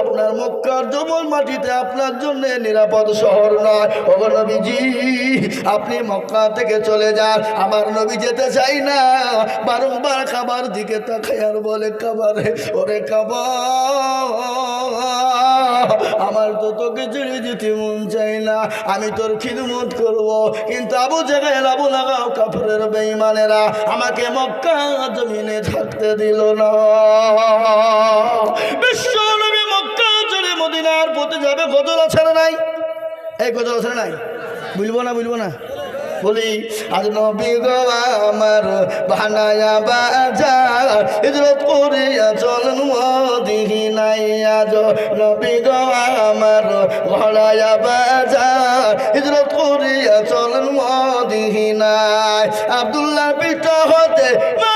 আপনার মক্কার জমল মাটিতে আপনার জন্য নিরাপদ শহর নয়। ও নবীজি, আপনি মক্কা থেকে চলে যান। আমার নবী যেতে চাই না। বারংবার খাবার দিকে তাকাই আর বলে খাবার ওরে খাবার আমার তো তোকে ছেড়ে যেতে মন চাই না। আমি তোর খিদমত করব। কিন্তু আবু জায়গায় আবু লাগাও কাপড়ের বেইমানেরা আমাকে মক্কা জমিনে থাকতে দিল না। বিশ্ব নবী মক্কা চলে মদিনার পথে যাবে গজল আছে না নাই? এই গজল আছে নাই? বুঝব না বুঝব না। বলি আজ নবী গো আমার বানায়া বাজার, হিজরত করিয়া চলন দিহি নাই আজ নবী গো আমার ঘড়ায়া বাজার, হিজরত করিয়া চলন দিহি নাই। আব্দুল্লাহ পিতা হতে মায়া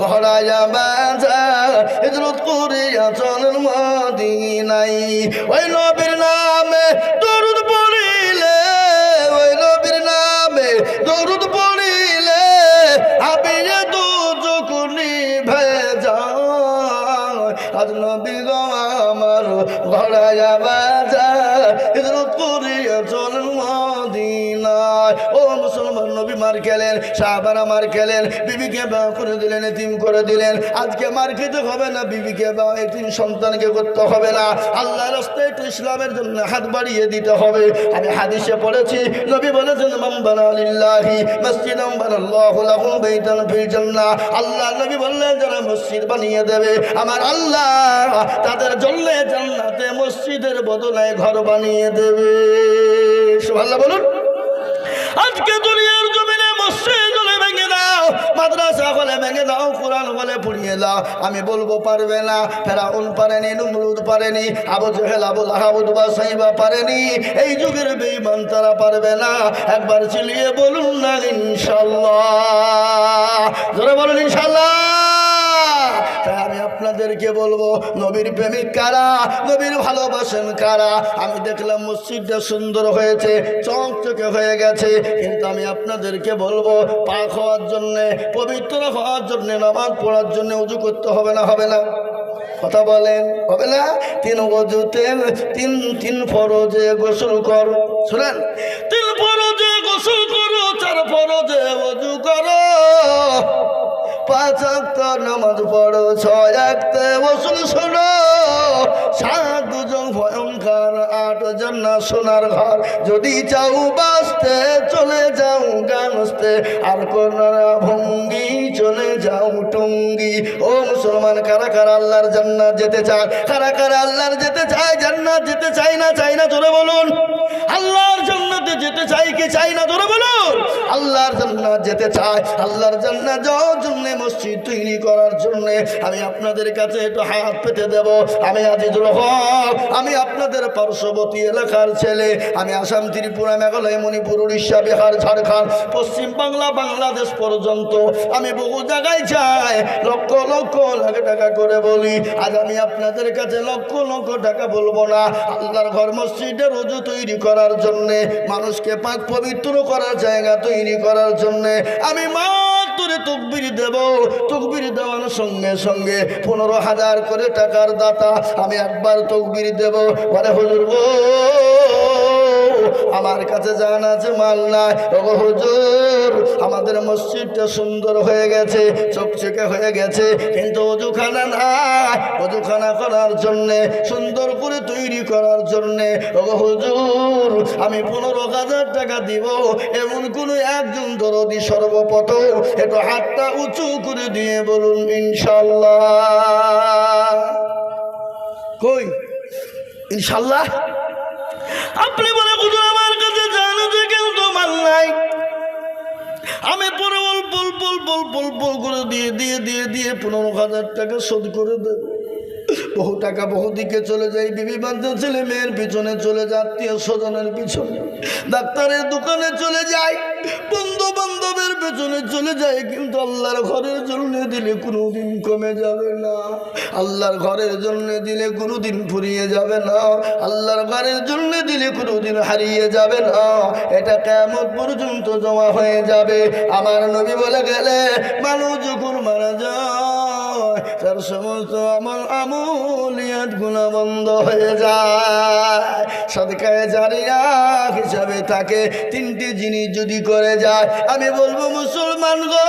ঘরায়া বাজার হিজরত করিয়া চলেন মদিনাই ওই নবীর নামে দরুদ পড়িলে, ওই নবীর নামে দরুদ পড়িলে আবিয়ে দু চকুনি ভেজা আজ নবী গো আমার ঘরায়া বাজার হিজরত নবী মার খেলেন, সাহাবারা মার খেলেন, বিবিকে বা করে দিলেন, এতিম করে দিলেন। আজকে মার খেতে হবে না, বিবিকে বিবাহ এতিম সন্তানকে করতে হবে না। আল্লাহ রাস্তায় একটু ইসলামের জন্য হাত বাড়িয়ে দিতে হবে। আমি হাদিসে পড়েছি, নবী বলেছেন মাম্বানা লিল্লাহি মসজিদাম বানাল্লাহু লাহু বাইতান ফিল জান্নাহ। আল্লাহ নবী বললেন, যারা মসজিদ বানিয়ে দেবে, আমার আল্লাহ তাদের জন্য জান্নাতে মসজিদের বদলে ঘর বানিয়ে দেবে। সুবহানাল্লাহ বলুন। আজকে দুনিয়ার মাদ্রাসা হলে ভেঙে দাও, কোরআন পুড়িয়ে দাও। আমি বলব, পারবে না। ফেরাউন পারেনি, নুমরুদ পারেনি, আবু জহেল, আবু আহাবুদ বা সাইবা পারেনি। এই যুগের বেইমান তারা পারবে না। একবার চিলিয়ে বলুন না ইনশাল্লাহ জোরে বলুন ইনশাল্লাহ আপনাদেরকে বলব, নবীর প্রেমিক কারা? নবীর ভালোবাসেন কারা? আমি দেখলাম মসজিদটা সুন্দর হয়েছে, চকচকে হয়ে গেছে। কিন্তু আমি আপনাদেরকে বলব, পাক হওয়ার জন্যে, পবিত্র হওয়ার জন্যে, নামাজ পড়ার জন্য উজু করতে হবে না হবে না? কথা বলেন, হবে না? তিন অজুতে তিন তিন ফরজে গোসল কর। শুনেন? তিন ফরজে গোসল করো, চার ফরজে অজু করো। পাঁচ অক্ত নামাজ পড়ো, ছয় অক্তে ওসুল শোনো। সাত দুজন ভয়ঙ্কর, আট জন না সোনার ঘর। যদি চাও বাঁচতে, চলে যাও গানতে আর কোনরা ভঙ্গি, চলে যাও টঙ্গি। ও মুসলমান, কারা কারা আল্লাহর জান্নাত যেতে চায়? কারা কারা আল্লাহর যেতে চায়? জান্নাত যেতে চাই না চাই না? চলে বলুন। আল্লাহর জান্নাতে যেতে চাই, কি চাই না জোরে বলুন। আল্লাহর জান্নাত যেতে চায় আল্লাহর জান্নাত যাওয়ার জন্য, মসজিদ তৈরি করার জন্য। আমি আপনাদের কাছে একটু হাত পেতে দেব। আমি আজিজুল হক, আমি আপনাদের পার্শ্ববর্তী এলাকার ছেলে। আমি আসাম, ত্রিপুরা, মেঘালয়, মণিপুর, উড়িষ্যা, বিহার, ঝাড়খণ্ড, পশ্চিম বাংলা, বাংলাদেশ পর্যন্ত। আমি বহু জায়গায় যাই, লক্ষ লক্ষ, লাখ টাকা করে বলি। আজ আমি আপনাদের কাছে লক্ষ লক্ষ টাকা বলব না। আল্লাহর ঘর মসজিদের রোজু তৈরি করার জন্যে মানুষকে পাক পবিত্র করার জায়গা তৈরি করার জন্যে আমি মাত্র তকবির দেব। তকবির দেওয়ার সঙ্গে সঙ্গে পনেরো হাজার করে টাকার দাতা আমি একবার তকবির দেব। বলে, হজুর গো আমার কাছে জান আছে মাল নাই। ওগো হুজুর, আমাদের মসজিদটা সুন্দর হয়ে গেছে, চকচকে হয়ে গেছে, কিন্তু অজুখানা নাই। অজুখানা করার জন্যে, সুন্দর করে তৈরি করার জন্যে, ওগো হুজুর, আমি পনেরো হাজার টাকা দিব। এমন কোন একজন দরদি সর্বপ্রথম একটু হাতটা উঁচু করে দিয়ে বলুন, ইনশাল্লাহ। কই? ইনশাল্লাহ? আপনি বলে আমার নাই। আমি পরে বল বল বল বল বল করে দিয়ে দিয়ে দিয়ে দিয়ে পনেরো হাজার টাকা শোধ করে দেবো। বহু টাকা, বহু দিকে চলে যায় বিবি বান্ধব ছেলে মেয়ের পিছনে চলে যায়, আত্মীয় স্বজনের পিছনে। ডাক্তারের দোকানে চলে যায় বন্ধু বান্ধবের পেছনে চলে যায় কিন্তু আল্লাহর ঘরের জন্য দিলে কোনোদিন কমে যাবে না। আল্লাহর ঘরের জন্য দিলে কোনোদিন ফুরিয়ে যাবে না। আল্লাহর ঘরের জন্য দিলে কোনোদিন হারিয়ে যাবে না। এটা কেমন পর্যন্ত জমা হয়ে যাবে? আমার নবী বলে গেলে, মানুষ যখন মারা যায় তার সমস্ত আমার আমলিয়াত গুণা বন্ধ হয়ে যায়। সদকায় জারিয়া হিসাবে তাকে তিনটি জিনিস যদি করে যায়, আমি বলব মুসলমান গো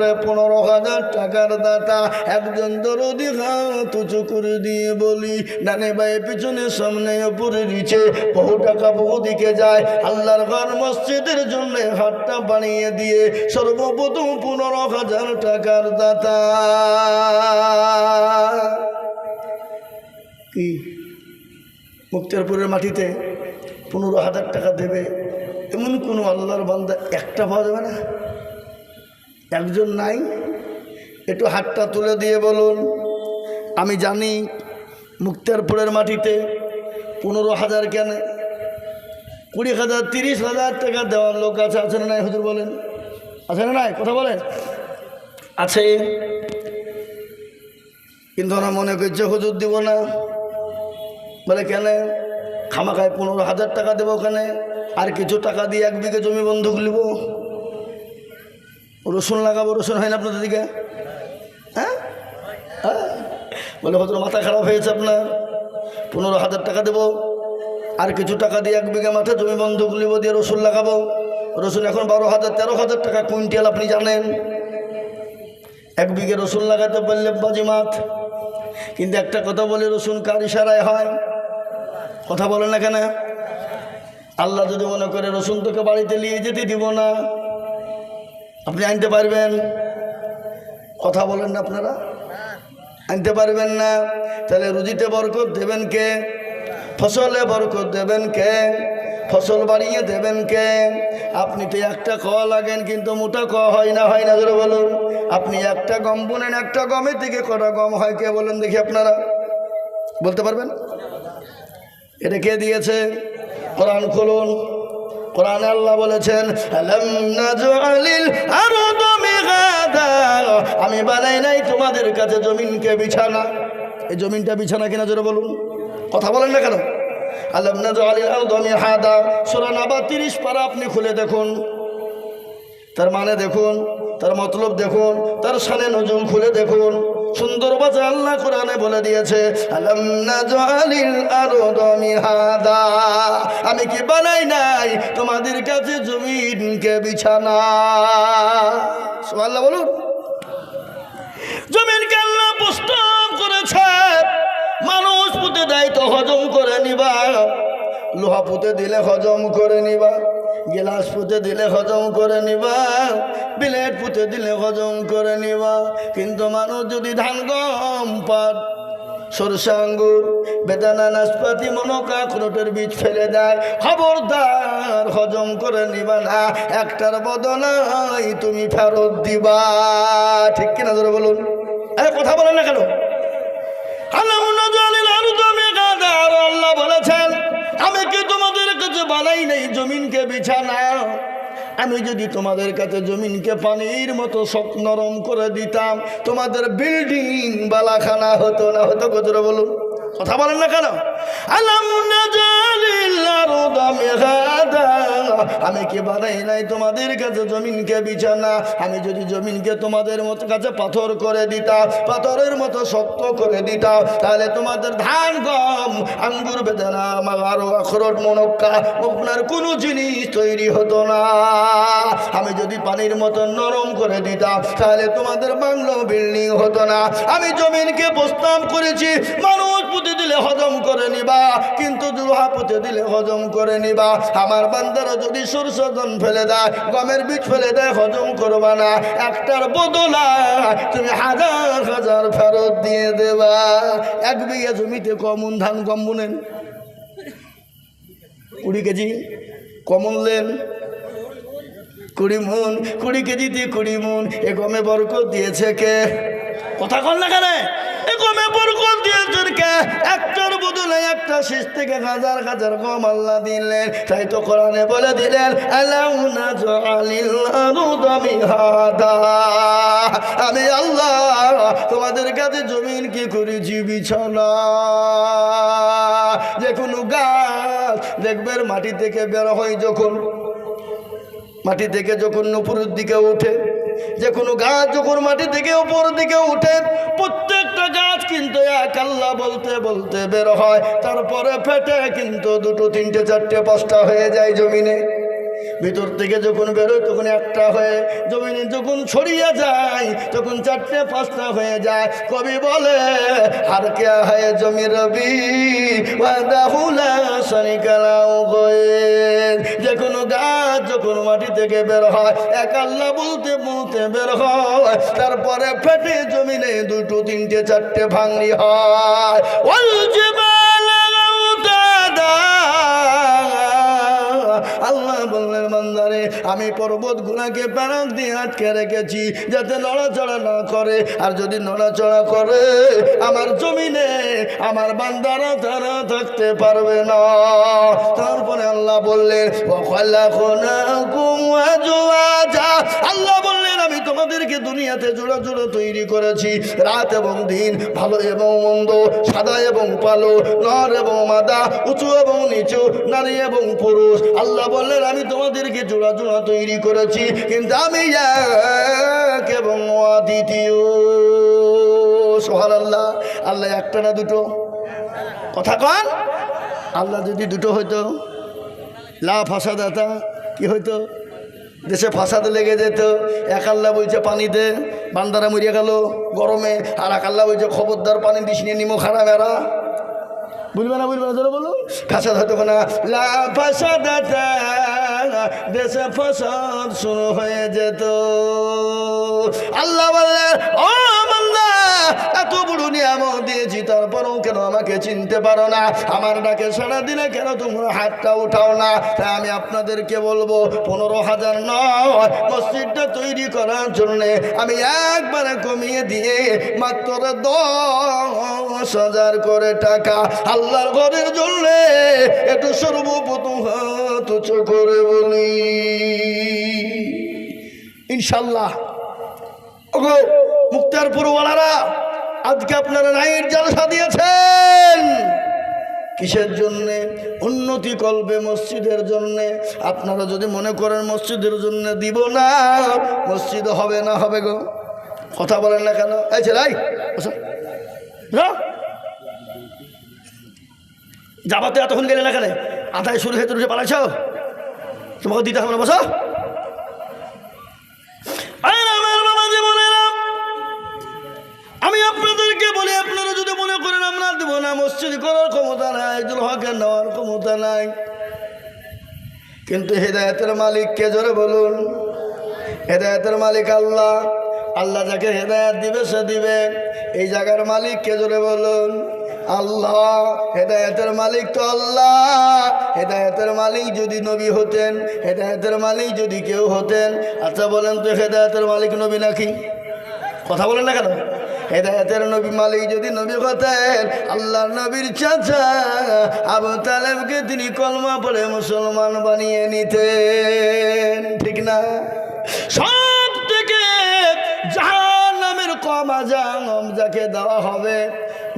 মাত্র পনেরো হাজার টাকার দাতা। একজন দরদি হাত করে দিয়ে বলি ডানে বায়ে পিছনে সামনে উপরে নিচে বহু টাকা বহু দিকে যায়। আল্লাহর ঘর মসজিদের জন্য হাতটা বানিয়ে দিয়ে সর্বপ্রথম পনেরো হাজার টাকার দাতা। কি? মুক্তারপুরের মাটিতে পনেরো হাজার টাকা দেবে? এমন কোনো আল্লাহর বান্দা একটা পাওয়া যাবে না। একজন নাই। একটু হাতটা তুলে দিয়ে বলুন, আমি জানি মুক্তারপুরের মাটিতে পনেরো হাজার কেন, কুড়ি হাজার, তিরিশ হাজার টাকা দেওয়ার লোক আছে আছে না নাই? হুজুর বলেন। আছে না নাই? কথা বলেন। আছে। কিন্তু ওরা মনে করছে, হুজুর দিব না। বলে, কেন? খামাখায় পনেরো হাজার টাকা দেবো ওখানে, আর কিছু টাকা দিয়ে এক বিঘে জমি বন্ধক নিব রসুন লাগাবো, রসুন হয় না আপনাদের দিকে? হ্যাঁ? হ্যাঁ? বলে হয়তো মাথা খারাপ হয়েছে আপনার। পনেরো হাজার টাকা দেবো। আর কিছু টাকা দিয়ে এক বিঘা মাঠে জমি বন্ধক নিব দিয়ে রসুন লাগাবো। রসুন এখন বারো হাজার, তেরো হাজার টাকা কুইন্টাল, আপনি জানেন। এক বিঘে রসুন লাগাতে পারলে বাজি মাঠ কিন্তু একটা কথা বলে, রসুন কার ইশারায় হয়? কথা বলেন না কেন? আল্লাহ যদি মনে করে, রসুন তোকে বাড়িতে নিয়ে যেতে দিব না। আপনি আনতে পারবেন। কথা বলেন না আপনারা? আনতে পারবেন না। তাহলে রুজিতে বরকত দেবেন কে? ফসলে বরকত দেবেন কে? ফসল বাড়িয়ে দেবেন কে? আপনি তো একটা ক লাগেন, কিন্তু মোটা ক হয় না হয় না ধরে বলুন। আপনি একটা গম বুনেন, একটা গমের থেকে কটা গম হয় কে বলেন দেখি আপনারা? বলতে পারবেন? এটা কে দিয়েছে? কোরআন খুলুন। কোরআনে আল্লাহ বলেছেন আমি বানাই নাই তোমাদের কাছে জমিনকে বিছানা। এই জমিনটা বিছানা কিনা জোরে বলুন। কথা বলেন না কেন? 30 পারা আপনি খুলে দেখুন। তার মানে দেখুন, তার মতলব দেখুন, তার সানে নজুম খুলে দেখুন। সুন্দর বাজে আল্লাহ কোরআনে বলে দিয়েছে, আলাম নাজআলিল আরদা মিহাদা আমি কি বানাই নাই? তোমাদের কাছে জমিনকে বিছানা। সুবহানাল্লাহ বলুন। জমিনকে আল্লাহ প্রস্তাব করেছে। মানুষ পুঁতে দেয় তো হজম করে নিবা। লোহা পুঁতে দিলে হজম করে নিবা। গিলাস পুঁতে দিলে হজম করে নিবা, বিলেট পুঁতে দিলে হজম করে নিবা। কিন্তু মানুষ যদি ধান গম পাট সরষে আঙ্গুর, বেদানা নাশপাতি মনকা খরটের বীজ ফেলে দেয়, খবরদার হজম করে নিবা না, একটার বদলাই তুমি ফেরত দিবা। ঠিক কিনা ধরে বলুন? আরে কথা বলেন না কেন? আল্লাহ বলেছেন, আমি কি তোমাদের কাছে বানাই নেই, জমিনকে বিছানা আমি যদি তোমাদের কাছে জমিনকে পানির মতো শক্ত নরম করে দিতাম, তোমাদের বিল্ডিং বালাখানা হতো না হতো কতটা বলুন। কথা বলেন না কেন? আমি কি বানাই নাই তোমাদের কাছে জমিনকে বিছানা? আমি যদি জমিনকে তোমাদের মতো কাছে পাথর করে দিতাম পাথরের মতো শক্ত করে দিতাম তাহলে তোমাদের ধান, গম, আঙ্গুর, বেদানা আরও আখরট, মনক্কা আপনার কোনো জিনিস তৈরি হতো না। আমি যদি পানির মতো নরম করে দিতাম তাহলে তোমাদের বাংলো বিল্ডিং হতো না। আমি জমিনকে প্রস্তাব করেছি, মানুষ পুঁতে দিলে হজম করে নিবা, কিন্তু লোহা পুঁতে দিলে হজম করে নিবা। আমার বান্দারা যদি সরষদন ফেলে দেয়, গমের বীজ ফেলে দেয়, হজম করবা না। একটার বদলা তুমি হাজার হাজার ফেরত দিয়ে দেবা। এক বিঘা জমিতে কমন ধান কম বুনেন। কুড়ি কেজি কমন লেন। কুড়ি মন, কুড়ি কেজিতে কুড়ি মন, এ গমে বরকত দিয়েছে কে? কথা কল না কেন? গমে বরকত দিয়েছেন কে একটার বদলে একটা শেষ থেকে হাজার হাজার গম আল্লাহ দিলেন। তাই তো কোরআনে বলে দিলেন আমি আল্লাহ, তোমাদের কাছে জমিন কি করেছি বিছানা? যে কোনো গাছ দেখবেন মাটি থেকে বের হয় যখন, মাটি থেকে যখন উপরের দিকে ওঠে। যে কোনো গাছ যখন মাটি থেকে উপরের দিকে উঠে প্রত্যেকটা গাছ কিন্তু এক আল্লাহ বলতে বলতে বের হয়, তারপরে ফেটে কিন্তু দুটো, তিনটে, চারটে, পাঁচটা হয়ে যায় জমিনে। ভিতর থেকে যখন বেরোয়, তখন একটা হয়ে জমিনে যখন ছড়িয়ে যায়, তখন চারটে, পাঁচটা হয়ে যায়। কবি বলে, আর কে হয় জমি রবি যে কোনো গাছ যখন মাটি থেকে বের হয়, এক আল্লাহ বলতে বলতে বের হয়, তারপরে ফেটে জমিনে দুটো, তিনটে, চারটে ভাঙনি হয়। ওই আমি পর্বত গুণাকে প্যারাক দিয়ে আটকে রেখেছি যাতে নড়াচড়া না করে। আর যদি নড়াচড়া করে, আমার জমিনে আমার বান্দারা তারা থাকতে পারবে না। তারপরে আল্লাহ বললেন আল্লাহ বললেন আমি দুনিয়াতে জোড়া জোড়া তৈরি করেছি। রাত এবং দিন ভালো এবং মন্দ, সাদা এবং কালো, নর এবং মাদা, উঁচু এবং নিচু, নারী এবং পুরুষ। আল্লাহ বললেন, আমি তোমাদেরকে জোড়া জোড়া তৈরি করেছি, কিন্তু আমি এক এবং দ্বিতীয় সোহার আল্লাহ আল্লাহ একটা না দুটো? কথা কন। আল্লাহ যদি দুটো হইতো? লা ফাঁসাদাতা, কি হইতো? দেশে ফাঁসাদ লেগে যেত। এক আল্লাহ বলছে পানিতে বান্দারা মরিয়া গেল গরমে। আর এক আল্লাহ বলছে, খবরদার পানি দিস নিয়ে নিমো খারাপ এরা বুঝবে না বুঝবে না ধরো বলো ফাঁসাদ হয়তো না লা ফাঁসাদাতা দেশে ফাঁসাদ শুরু হয়ে যেত। আল্লাহ বললেন এত বড় নিয়ামত দিয়েছি, তারপরেও কেন আমাকে চিনতে পারো না? আমার ডাকে সারা দিনে কেন তোমরা হাতটা উঠাও না? তাই আমি আপনাদেরকে বলব, পনেরো হাজার নয় মসজিদটা তৈরি করার জন্য আমি একবারে কমিয়ে দিয়ে মাত্র দশ হাজার করে টাকা আল্লাহর ঘরের জন্য একটু সর্বপ্রথম হাত করে বলি। ইনশাল্লাহ। ওগো মুক্তারপুর ওয়ালারা আজকে আপনারা নাইট জালসা দিয়েছেন। কিসের জন্যে? উন্নতি করবে মসজিদের জন্যে। আপনারা যদি মনে করেন মসজিদের জন্য দিব না, মসজিদ হবে না হবে গো। কথা বলেন না কেন? এই ছেলাই যাবাতে এতক্ষণ গেলে না কেন? আধায় শুরু হয়ে তুলে পালাইছ? তোমাকে দিতে হবে না, বসো। কিন্তু হেদায়তের মালিক কে জোরে বলুন? হেদায়তের মালিক আল্লাহ। আল্লাহ যাকে হেদায়ত দিবে, সে দিবে। এই জায়গার মালিক কে জোরে বলুন? আল্লাহ। হেদায়তের মালিক তো আল্লাহ। হেদায়তের মালিক যদি নবী হতেন, হেদায়তের মালিক যদি কেউ হতেন আচ্ছা বলেন তো হেদায়তের মালিক নবী নাকি? কথা বলেন না কেন? হেদায়তের নবী মালিক যদি নবী হতেন আল্লাহ নবীর চাচা আবু তালেবকে তিনি কলমা পড়ে মুসলমান বানিয়ে নিতেন, ঠিক না? সব থেকে জাহান নামের কম আজাম যাকে দেওয়া হবে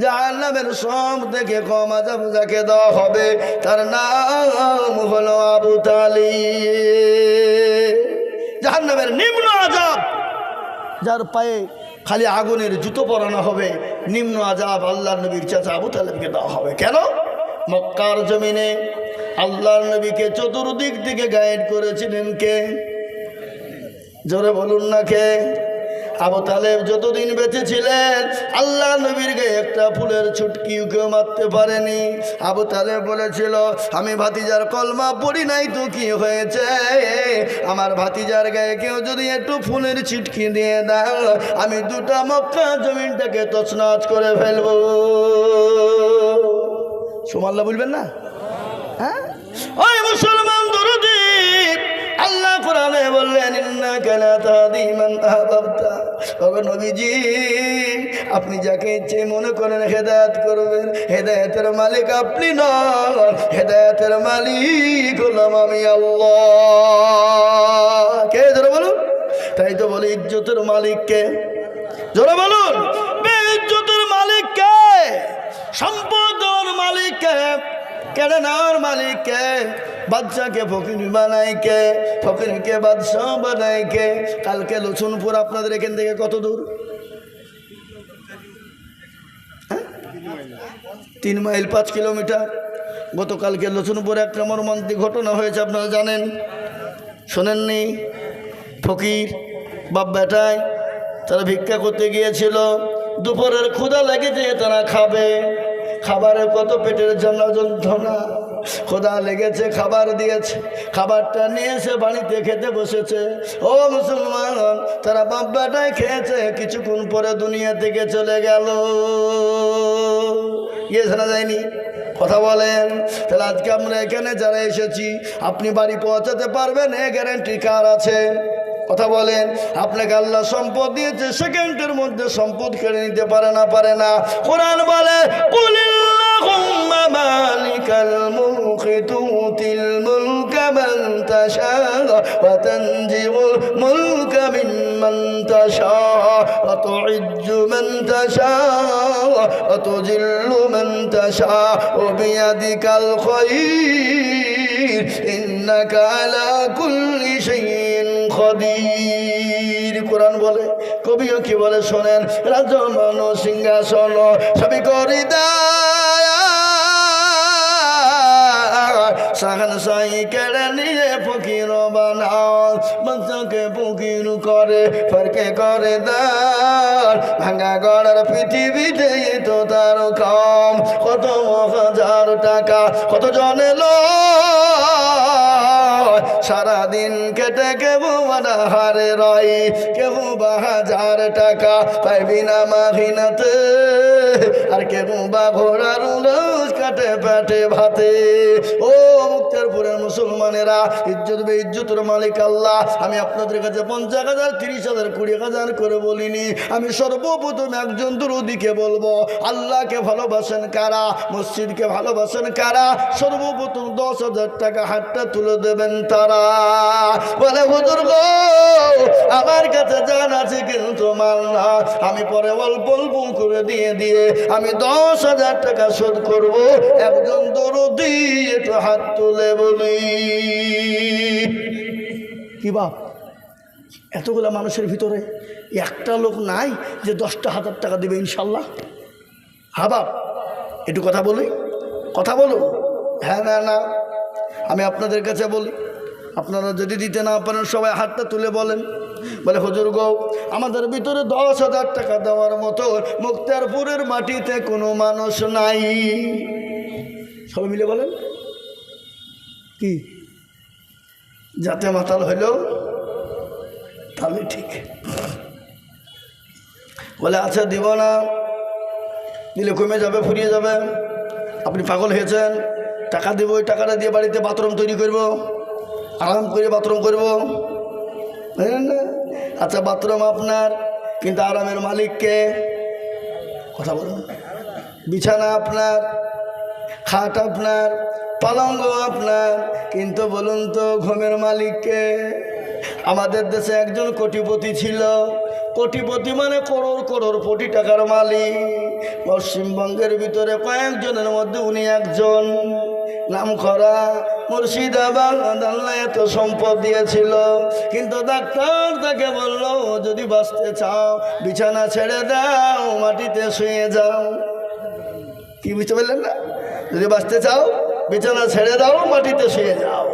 জাহান নামের সব থেকে কম আজাম যাকে দেওয়া হবে, তার নাম হলো আবু তালি জাহান নামের নিম্ন আজাব যার পায়ে খালি আগুনের জুতো পরানো হবে, নিম্ন আজাব আল্লাহ নবীর চাচা আবু তালেবকে দেওয়া হবে। কেন? মক্কার জমিনে আল্লাহর নবীকে চতুর্দিক থেকে গাইড করেছিলেন কে? জোরে বলুন না কে? আবু তালেব যতদিন বেঁচে ছিলেন, আল্লাহ নবীর গায়ে একটা ফুলের ছুটকিও কেউ মারতে পারেনি। আবু তালেব বলেছিল, আমি ভাতিজার কলমা পড়ি নাই তো কি হয়েছে? আমার ভাতিজার গায়ে কেউ যদি একটু ফুলের ছিটকি দিয়ে দাও আমি দুটা মক্কা জমিনটাকে তছনছ করে ফেলব। সুমাল্লা বলবেন না? হ্যাঁ? ওই কোরআনে বললেন নবীজি, আপনি যাকে ইচ্ছে মনে করেন হেদায়েত করবেন। হেদায়েতের মালিক আপনি নন। হেদায়েতের মালিক হলাম আমি আল্লাহ। কে? জোরে বলুন। তাই তো বলে, ইজ্জতের মালিককে জোরে বলুন। ইজ্জতের মালিককে সম্পদের মালিককে কেড়ে নেওয়ার মালিককে বাচ্চাকে ফকির বানাই কে ফকিরকে, বাদশাহ বানাই কে কালকে লুছুনপুর আপনাদের এখান থেকে কত দূর? হ্যাঁ? তিন মাইল পাঁচ কিলোমিটার। গতকালকে লুছুনপুরে একটা মর্মান্তিক ঘটনা হয়েছে, আপনারা জানেন। শোনেননি? ফকির, বাপ বেটায়, তারা ভিক্ষা করতে গিয়েছিল। দুপুরের ক্ষুধা লেগেছে, তারা খাবে। খাবারের কত পেটের জন্য যন্ত্রণা। খোদা লেগেছে, খাবার দিয়েছে, খাবারটা নিয়ে এসে বাড়িতে খেতে বসেছে। ও মুসলমান, তারা বাপ বেটায় খেয়েছে, কিছুক্ষণ পরে দুনিয়া থেকে চলে গেল। ইয়ে শোনা যায়নি? কথা বলেন। তাহলে আজকে আমরা এখানে যারা এসেছি, আপনি বাড়ি পৌঁছাতে পারবেন, এ গ্যারেন্টি কার আছে? কথা বলেন। আপনাকে আল্লাহ সম্পদ দিয়েছে, সেকেন্ডের মধ্যে সম্পদ কেড়ে নিতে পারে না পারে না। কোরআন বলে মান তাশা ওয়া তানজিউল মুলকা মিম্মান তাশা ওয়া তুইজ্জু মান তাশা ওয়া তুজিল্লু মান তাশা ওয়া বিয়াদিকাল খায়র ইন্নাকা আলা কুল্লি শাইইন খদির। কোরআন বলে, কবিও কি বলে শোনেন? রাজমান সিংহাসন সবই করি সাহান সাই কেড়ে নিয়ে ফকির বানাও। বংশকে ফকির করে, ফরকে করে দার। ভাঙা গড়ার পৃথিবীতে তো তার কম। কত হাজার টাকা কত জনে লয় সারাদিন কেটে কেবু মানা হারে রয়, কেবু বা হাজার টাকা পাইবি না মাহিনাতে। আর কেবু বা ঘোড়ার রোজ কাটে পেটে ভাতে। ও মুক্তারপুরের মুসলমানেরা, ইজ্জত বে ইজ্জতের মালিক আল্লাহ, আমি আপনাদের কাছে পঞ্চাশ হাজার, তিরিশ হাজার, কুড়ি হাজার করে বলিনি। আমি সর্বপ্রথম একজন দুরুদিকে বলব, আল্লাহকে ভালোবাসেন কারা, মসজিদকে ভালোবাসেন কারা? সর্বপ্রথম দশ হাজার টাকা হাতটা তুলে দেবেন তারা। বলে, হুজুর গো, আমার কাছে জান আছে কিন্তু মাল না। আমি পরে অল্প অল্প করে দিয়ে দিয়ে আমি দশ হাজার টাকা শোধ করব। একজন দরদি একটু হাত তুলে বলি। কি বাপ? এতগুলা মানুষের ভিতরে একটা লোক নাই যে দশটা হাজার টাকা দেবে ইনশাল্লাহ? হা বাপ, একটু কথা বলি। কথা বলুন? হ্যাঁ না না। আমি আপনাদের কাছে বলি আপনারা যদি দিতে না পারেন, সবাই হাতটা তুলে বলেন। বলে, হজুর গো, আমাদের ভিতরে দশ হাজার টাকা দেওয়ার মতো মুক্তারপুরের মাটিতে কোনো মানুষ নাই। সবাই মিলে বলেন। কি? যাতে মাতাল হইলেও তাহলে ঠিক। বলে আচ্ছা দিব না। দিলে কমে যাবে, ফুরিয়ে যাবে। আপনি পাগল হয়েছেন। টাকা দেবো, ওই টাকাটা দিয়ে বাড়িতে বাথরুম তৈরি করব। আরাম করে বাথরুম করব। বুঝলেন না? আচ্ছা বাথরুম আপনার, কিন্তু আরামের মালিককে কথা বলুন। বিছানা আপনার, খাট আপনার, পালঙ্গ আপনার, কিন্তু বলুন তো ঘুমের মালিককে, আমাদের দেশে একজন কোটিপতি ছিল। কোটিপতি মানে করোড় করোড় কোটি টাকার মালিক। পশ্চিমবঙ্গের ভিতরে কয়েকজনের মধ্যে উনি একজন। নাম করা মুর্শিদাবাদ আল্লাহ এত সম্পদ দিয়েছিল। কিন্তু ডাক্তার তাকে বলল, যদি বাঁচতে চাও, বিছানা ছেড়ে দাও, মাটিতে শুয়ে যাও। কি বুঝতে পারলেন না? যদি বাঁচতে চাও, বিছানা ছেড়ে দাও, মাটিতে শুয়ে যাও।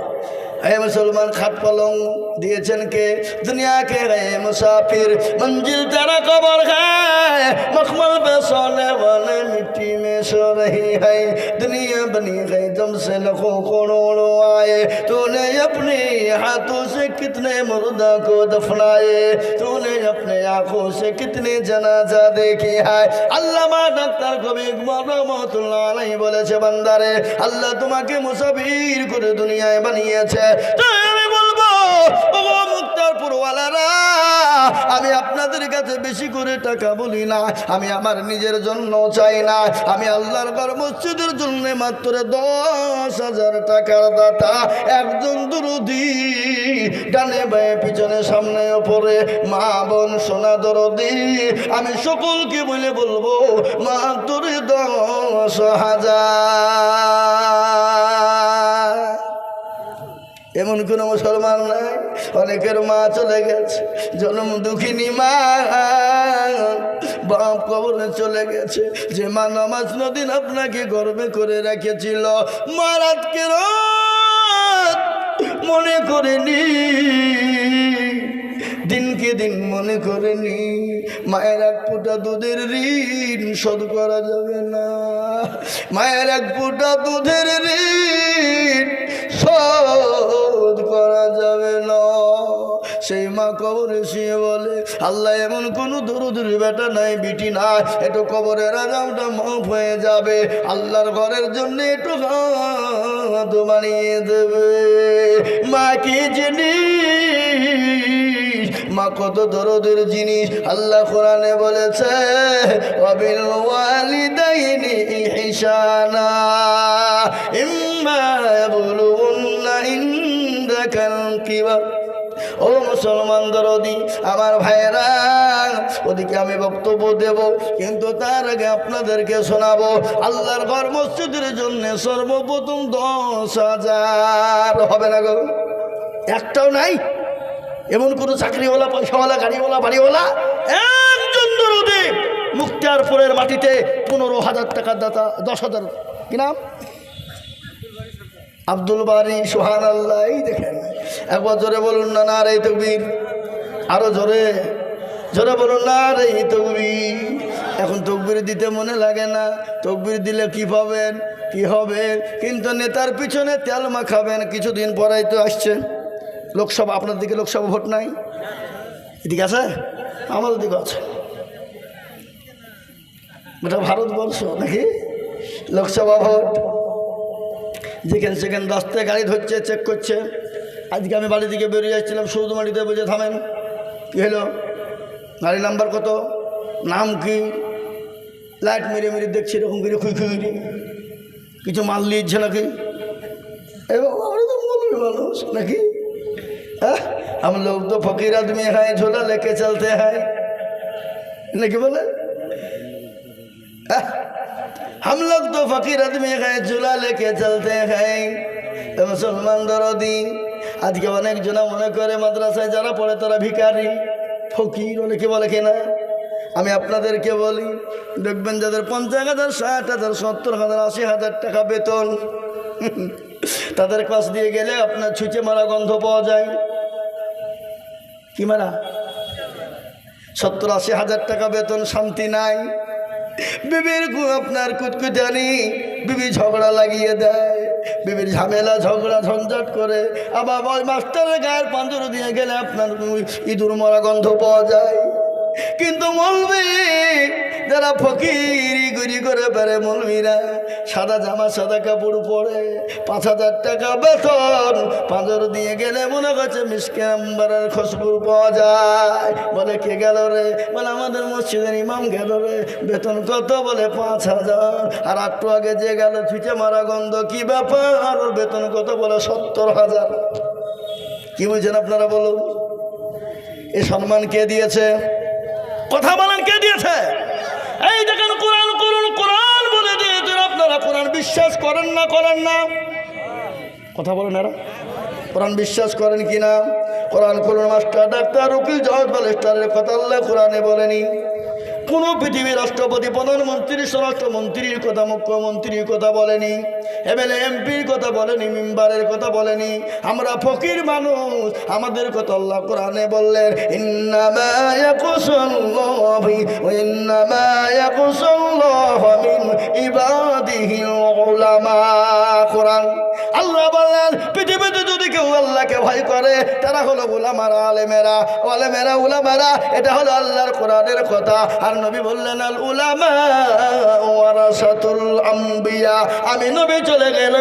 হে মুসলমান, খাট পলং। দিয়েছেন কে দুনিয়া के गए मुसाफिर मंजिल तेरा कबर है मखमल पे सोने वाले मिट्टी में सो रही है दुनिया बनी है दम से लखों करोड़ों आए तूने अपने हाथों से कितने मुर्दा को दफनाए तूने अपने आंखों से कितने जनाजा देखी है আল্লামা ডাক্তার কবি ইকবাল রহমতুল্লাহ আলাইহি বলেছে বান্দারে আল্লাহ তোমাকে মুসাফির করে দুনিয়ায় বানিয়েছে আমি আপনাদের কাছে বেশি করে টাকা বলি না, আমি আমার নিজের জন্য চাই না, আমি আল্লাহর ঘর মসজিদের জন্য মাত্র দশ হাজার টাকার দাতা, একজন দুরুদি, ডানে বায়ে, পিছনে, সামনে, ওপরে, মা, বোন, সোনা দরদি, আমি সকলকে বলে বলব, মাত্র দশ হাজার। এমন কোনো মুসলমান নাই? অনেকের মা চলে গেছে, জন্ম দুঃখিনী মা। বাপ কবরে চলে গেছে, যে মা নামাজ নদিন আপনাকে গর্বে করে রেখেছিল। মা রাতকে রাত মনে করেনি, দিনকে দিন মনে করেনি। মায়ের এক ফোঁটা দুধের ঋণ শোধ করা যাবে না। মায়ের এক ফোঁটা দুধের ঋণ শোধ করা যাবে না। সেই মা কবরে শুয়ে বলে, আল্লাহ, এমন কোনো দরুদুর বেটা নাই, বিটি নাই। একটু কবরের আগামটা মাফ হয়ে যাবে। আল্লাহর ঘরের জন্য একটু হাত বানিয়ে দেবে। মা, কি জিনিস? মা, কত দরদের জিনিস? আল্লাহ কোরআনে বলেছে, অবিল ওয়ালিদাইনি ইহসানা, ইম্মা ইয়াবলুগুন্না ইনদাকাল কিবার। ও মুসলমান দরদি আমার ভাইয়েরা, ওদিকে আমি বক্তব্য দেব, কিন্তু তার আগে আপনাদেরকে শোনাবো, আল্লাহর ঘর মসজিদের জন্য সর্বপ্রথম দশ হাজার। হবে না গো? একটাও নাই? এমন কোনো চাকরিওয়ালা, পয়সাওয়ালা, গাড়িওয়ালা, বাড়িওয়ালা? একজন দরদি মুক্তিয়ারপুরের মাটিতে পনেরো হাজার টাকার দাতা, দশ হাজার। কি নাম? আব্দুল বারি সোহান আল্লাহ দেখেন। একবার জোরে বলুন না না রে তকবীর। আরও জোরে। জোরে বলুন না রে তকবীর। এখন তকবির দিতে মনে লাগে না। তকবির দিলে কি পাবেন? কি হবে? কিন্তু নেতার পিছনে তেল মাখাবেন। কিছুদিন পরেই তো আসছে। লোকসভা আপনার দিকে লোকসভা ভোট নাই? এদিকে আছে? আমাদের দিকে আছে। এটা ভারতবর্ষ নাকি? লোকসভা ভোট। যেখানে সেখানে রাস্তায় গাড়ি ধরছে, চেক করছে। আজকে আমি বাড়ি থেকে বেরিয়ে যাচ্ছিলাম সৌদমাটিতে বুঝে থামেন। কী হলো? গাড়ি নাম্বার কত? নাম কি? লাইট মেরে মেরে দেখছি এরকম করে খুঁই খুঁই কিছু মাল নিয়েছে নাকি? এবং আমরা তো মৌলী মানুষ নাকি? হ্যাঁ हम लोग तो फकीर आदमी हैं झोला लेके चलते हैं नहीं बोले তো ফকির तो फकीर ঝোলা हैं চলতে लेके चलते हैं तो আজকে অনেক জনা মনে করে মাদ্রাসায় যারা পড়ে তারা ভিখারি। ফকির অনেকে বলে কিনা? আমি আপনাদেরকে বলি, দেখবেন যাদের পঞ্চাশ হাজার, ষাট হাজার, সত্তর হাজার, আশি হাজার টাকা বেতন, তাদের কাছ দিয়ে গেলে আপনার ছুঁচে মারা গন্ধ পাওয়া যায়। কি মারা? সত্তর, আশি হাজার টাকা বেতন, শান্তি নাই। বিবির আপনার কুটকুটানি, বিবি ঝগড়া লাগিয়ে দেয়। বিবির ঝামেলা, ঝগড়া, ঝঞ্ঝট করে। আবার ওই মাস্টারের গায়ের পাঞ্জর দিয়ে গেলে আপনার ইঁদুর মরা গন্ধ পাওয়া যায়। কিন্তু মলবি যারা ফকিরি গুরি করে পারে মলবিরা সাদা জামা, সাদা কাপড় পরে পাঁচ হাজার টাকা বেতন পাঁচর দিয়ে গেলে মনে করছে মিসকে নাম্বারের খুশবু পাওয়া যায়। বলে, কে গেল রে? বলে, আমাদের মসজিদের ইমাম গেল রে। বেতন কত? বলে, পাঁচ হাজার। আর একটু আগে যে গেল ফিচে মারা গন্ধ, কি ব্যাপার? আর বেতন কত? বলে, সত্তর হাজার। কি বুঝছেন আপনারা বলুন? এ সম্মান কে দিয়েছে? কথা বলেন, কে দিয়েছে? বিশ্বাস করেন না করেন না। কথা বলেন এরা। কোরআন বিশ্বাস করেন কি না কোরআন করুন মাস্টার ডাক্তার উকিল জজ বলে কথা আল্লাহ কোরআনে বলেনি। কোনো পৃথিবীর রাষ্ট্রপতি, প্রধানমন্ত্রী, স্বরাষ্ট্রমন্ত্রীর কথা, মুখ্যমন্ত্রীর কথা বলেনি, এমএলএ, এমপির কথা বলেনি, মেম্বারের কথা বলেনি। আমরা ফকির মানুষ, আমাদের কথা আল্লাহ কোরআনে বললেন ইবাদিহিল উলামা। কোরআন আল্লাহ বললেন, পৃথিবীতে যদি কেউ আল্লাহকে ভয় করে, তারা হলো উলামারা, আলেমেরা। আলেমেরা, উলামারা, এটা হলো আল্লাহর কোরআনের কথা। আর নবী বললেন, আল উলামা ওয়ারাসাতুল আম্বিয়া। আমি নবী চলে গেল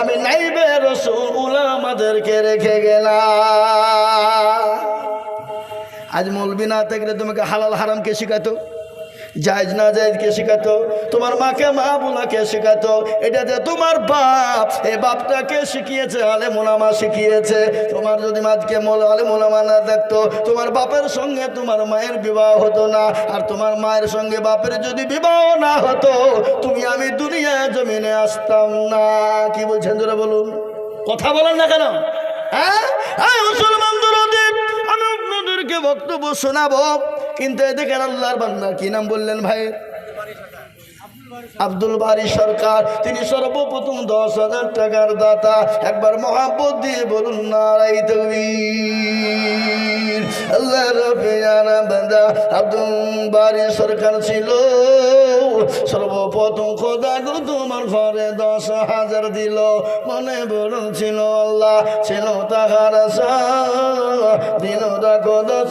আমি নাইবে রসুল উলামাদেরকে রেখে গেলাম। আজ মলবি না থাকলে তোমাকে হালাল হারাম কে শিখাতো? জায়জ না জায়জ কে শেখাতো? তোমার মাকে মা বোনাকে শেখাতো? এটা যে তোমার বাপ এই বাপটাকে শিখিয়েছে? আলে মোলামা শিখিয়েছে। তোমার যদি মাঝকে মোল আলে মোলামা না দেখতো, তোমার বাপের সঙ্গে তোমার মায়ের বিবাহ হতো না। আর তোমার মায়ের সঙ্গে বাপের যদি বিবাহ না হতো, তুমি আমি দুনিয়া জমিনে আসতাম না। কি বলছেন জোরে বলুন? কথা বলেন না কেন? হ্যাঁ? এই মুসলমান আপনাদেরকে বক্তব্য শোনাবো। কিন্তু এদিকে আল্লাহর বান্দা কি নাম বললেন ভাই? আব্দুল বারি সরকার, তিনি সর্বপ্রথম দশ হাজার টাকার দাতা। একবার মহাব্বত দিয়ে বলুন নারাই বারি সরকার ছিল। সর্বপ্রথম খোদা গো তোমার ঘরে দশ হাজার দিল। মনে বলুন, ছিল আল্লাহ, ছিল তাহার দেখো দশ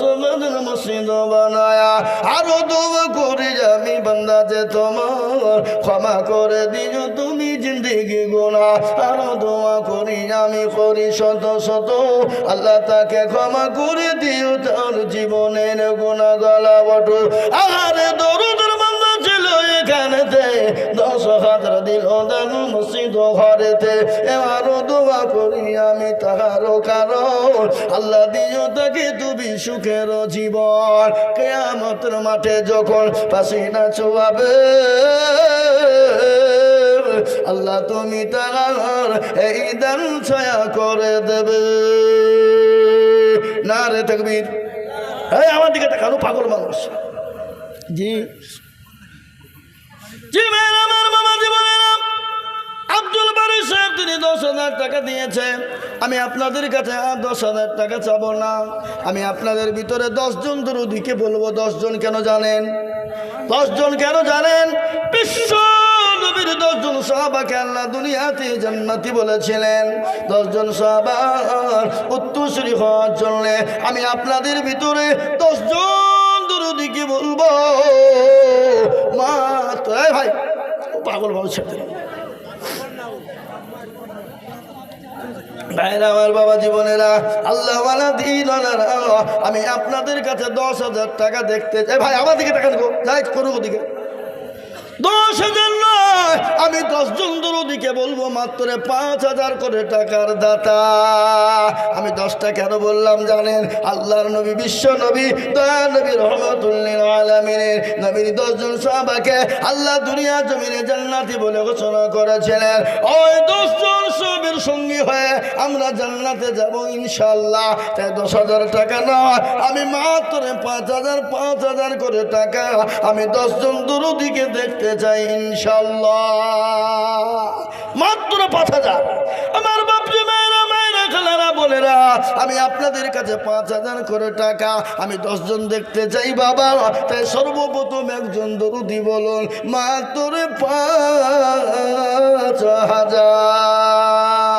মসজিদ বানায়া। আরও দোয়া করি আমি, বান্দা যে তোমার ক্ষমা করে দিও তুমি জিন্দিগি গোনা আরও দোয়া করি আমি, করি শত শত। আল্লাহ তাকে ক্ষমা করে দিও তার জীবনের গোনা গলা বটু। আহারে ছিল এখানেতে দশ হাজার দিল দান মসজিদ ঘরেতে। এবারও দোয়া করি আমি তাহারও কারণ, আল্লাহ দিও তাকে তুমি সুখের জীবন। কেয়ামতের মাঠে যখন পাসিনা চোয়াবে আল্লাহ তুমি তার এই দান ছায়া করে দেবে। না রে এই আমার দিকে তাকানো পাগল মানুষ। জি। জি ভাইয়েরা, আমার বাবা জীবনেরা আব্দুল বারি সাহেব তিনি দশ হাজার টাকা দিয়েছেন। আমি আপনাদের কাছে আর দশ হাজার টাকা চাবো না। আমি আপনাদের ভিতরে দশজন দরুদিকে বলব দশজন কেন জানেন? দশজন কেন জানেন? বিশ্ব নবীর দশজন সাহাবাকে আল্লাহ দুনিয়াতে জান্নাতি বলেছিলেন। দশজন সাহাবার উত্তরসূরি হওয়ার জন্য আমি আপনাদের ভিতরে দশজন দরুদিকে বলব, মা ভাই, পাগল বাবু ছেড়ে ভাইরা, আমার বাবা জীবনেরা, আল্লাহ আমি আপনাদের কাছে দশ হাজার টাকা দেখতে চাই। ভাই, আমার দিকে টাকা দেবো, যাই করুক ওদিকে। দশ হাজার নয় আমি দশজন দরদিকে বলব, মাত্র পাঁচ হাজার করে টাকার দাতা। আমি দশটা কেন বললাম জানেন? আল্লাহর নবী, বিশ্ব নবী, দয়া নবী রহমতুল্লিন আলমিনের নবীর দশজন সাহাবাকে আল্লাহ দুনিয়া জমিনে জান্নাতি বলে ঘোষণা করেছিলেন। ওই দশজন সবের সঙ্গী হয়ে আমরা জান্নাতে যাব ইনশাল্লাহ তাই দশ হাজার টাকা নয়, আমি মাত্র পাঁচ হাজার পাঁচ হাজার করে টাকা আমি দশজন দুরুদিকে দেখতে চাই ইনশাল্লাহ মাত্র পাঁচ হাজার। আমার বাপজি মায়েরা মায়েরা, খেলারা, বোনেরা, আমি আপনাদের কাছে পাঁচ হাজার করে টাকা, আমি দশজন দেখতে চাই বাবা। তাই সর্বপ্রথম একজন দরুদি বলুন মাত্র পাঁচ হাজার।